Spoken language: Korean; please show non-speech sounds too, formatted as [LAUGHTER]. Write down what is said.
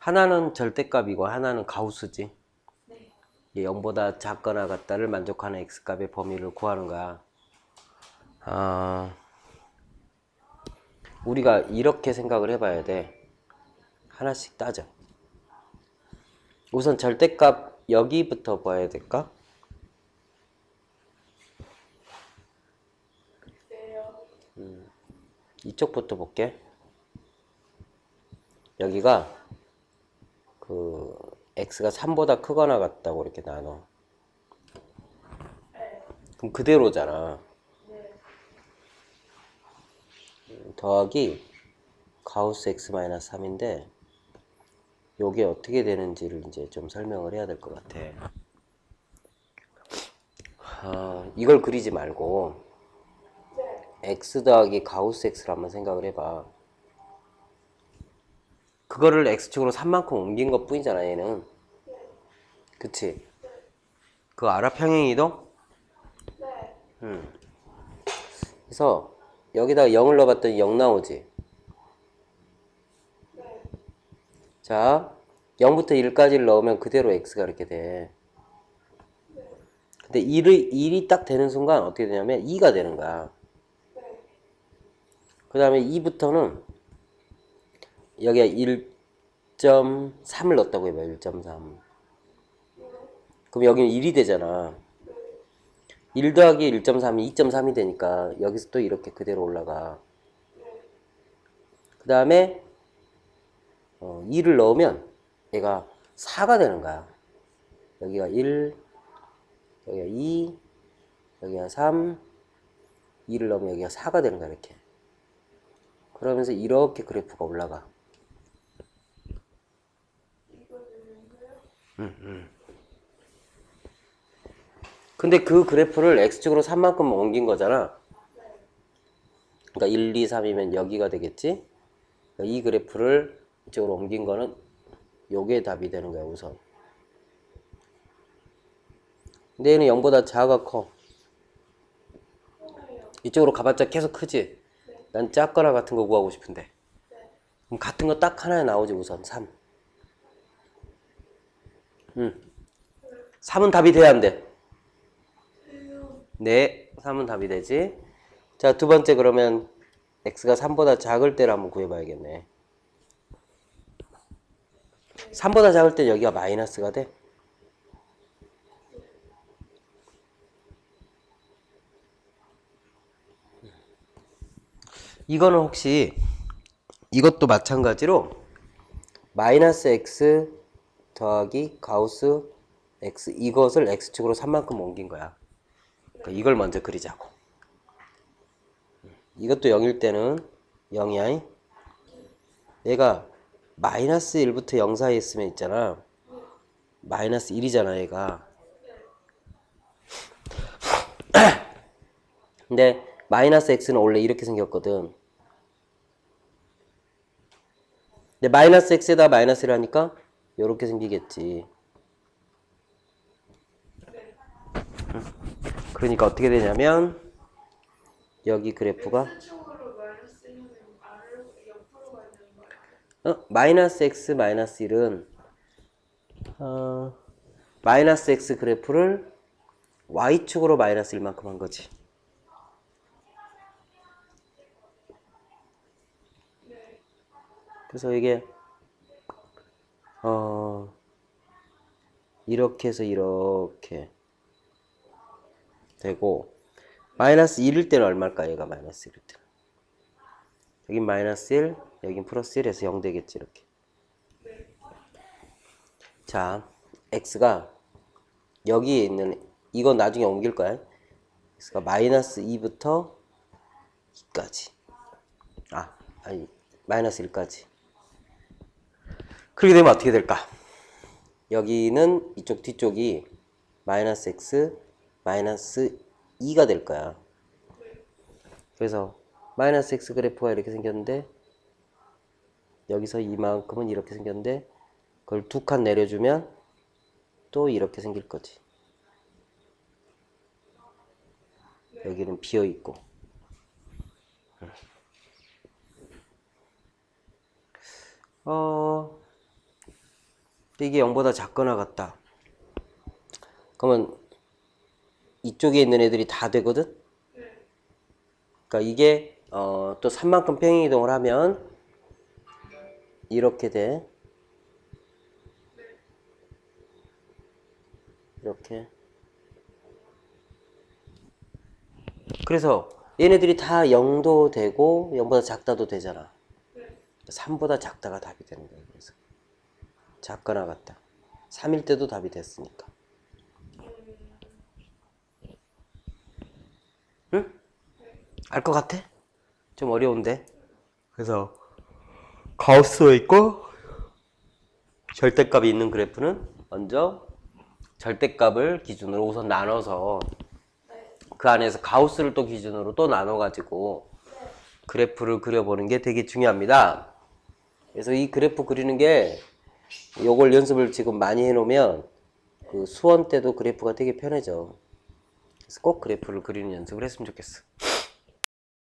하나는 절대값이고 하나는 가우스지. 네. 이게 0보다 작거나 같다를 만족하는 x값의 범위를 구하는 거야. 아, 우리가 이렇게 생각을 해봐야 돼. 하나씩 따져. 우선 절대값 여기부터 봐야 될까? 네요. 이쪽부터 볼게. 여기가 그 x가 3보다 크거나 같다고 이렇게 나눠. 네. 그럼 그대로잖아. 네. 더하기 가우스 x-3인데 요게 어떻게 되는지를 이제 좀 설명을 해야 될 것 같아. 아, 이걸 그리지 말고 네. x 더하기 가우스 x를 한번 생각을 해봐. 그거를 x축으로 3만큼 옮긴 것 뿐이잖아, 얘는. 그치? 그거 알아? 평행 이동? 네. 음. 그래서 여기다가 0을 넣어봤더니 0 나오지. 네. 자, 0부터 1까지를 넣으면 그대로 x가 이렇게 돼. 근데 1이, 1이 딱 되는 순간 어떻게 되냐면 2가 되는 거야. 네. 그 다음에 2부터는 여기가 1.3을 넣었다고 해봐, 1.3. 그럼 여기는 1이 되잖아. 1 더하기 1.3이 2.3이 되니까 여기서 또 이렇게 그대로 올라가. 그 다음에 어, 2를 넣으면 얘가 4가 되는 거야. 여기가 1, 여기가 2, 여기가 3, 2를 넣으면 여기가 4가 되는 거야, 이렇게. 그러면서 이렇게 그래프가 올라가. 이거 근데 그 그래프를 x축으로 3만큼 옮긴 거잖아. 그러니까 1, 2, 3이면 여기가 되겠지? 그러니까 이 그래프를 이쪽으로 옮긴 거는 요게 답이 되는 거야, 우선. 근데 얘는 0보다 작아 커. 이쪽으로 가봤자 계속 크지? 난 작거나 같은 거 구하고 싶은데. 그럼 같은 거 딱 하나에 나오지, 우선. 3. 응. 3은 답이 돼야 안 돼? 네, 3은 답이 되지. 자, 두 번째 그러면 x가 3보다 작을 때를 한번 구해봐야겠네. 3보다 작을 때 여기가 마이너스가 돼. 이거는 혹시 이것도 마찬가지로 마이너스 x 더하기 가우스 x 이것을 x축으로 3만큼 옮긴 거야. 그러니까 이걸 먼저 그리자고. 이것도 0일 때는 0이야. 얘가 마이너스 1부터 0 사이에 있으면 있잖아. 마이너스 1이잖아, 얘가. [LAUGHS] 근데 마이너스 x는 원래 이렇게 생겼거든. 근데 마이너스 x에다 마이너스를 하니까 이렇게 생기겠지. 그러니까 어떻게 되냐면 여기 그래프가 X축으로 마이너스 1은 R을 옆으로 가야 되는 거예요. 어, 마이너스 x 마이너스 1은 어, 마이너스 x 그래프를 y축으로 마이너스 1만큼 한 거지. 그래서 이게 어 이렇게 해서 이렇게 되고 마이너스 1일 때는 얼마일까 얘가 마이너스 1일 때는. 여긴 마이너스 1 여긴 플러스 1에서 0 되겠지 이렇게. 자 x가 여기에 있는 이건 나중에 옮길 거야. x가 마이너스 2부터 2까지. 아 아니 마이너스 1까지 그렇게 되면 어떻게 될까 여기는 이쪽 뒤쪽이 마이너스 x 마이너스 2가 될 거야. 그래서 마이너스 x 그래프가 이렇게 생겼는데 여기서 이만큼은 이렇게 생겼는데 그걸 두 칸 내려주면 또 이렇게 생길 거지. 여기는 비어 있고. 어 이게 0보다 작거나 같다. 그러면 이쪽에 있는 애들이 다 되거든? 그러니까 이게 어, 또 3만큼 평행이동을 하면 이렇게 돼. 이렇게. 그래서 얘네들이 다 0도 되고 0보다 작다도 되잖아. 3보다 작다가 답이 되는 거예요. 그래서 작거나 같다. 3일 때도 답이 됐으니까. 응? 알 것 같아? 좀 어려운데. 그래서 가우스가 있고 절대값이 있는 그래프는 먼저 절대값을 기준으로 우선 나눠서 그 안에서 가우스를 또 기준으로 또 나눠가지고 그래프를 그려보는 게 되게 중요합니다. 그래서 이 그래프 그리는 게 요걸 연습을 지금 많이 해놓으면 그 수원 때도 그래프가 되게 편해져. 그래서 꼭 그래프를 그리는 연습을 했으면 좋겠어.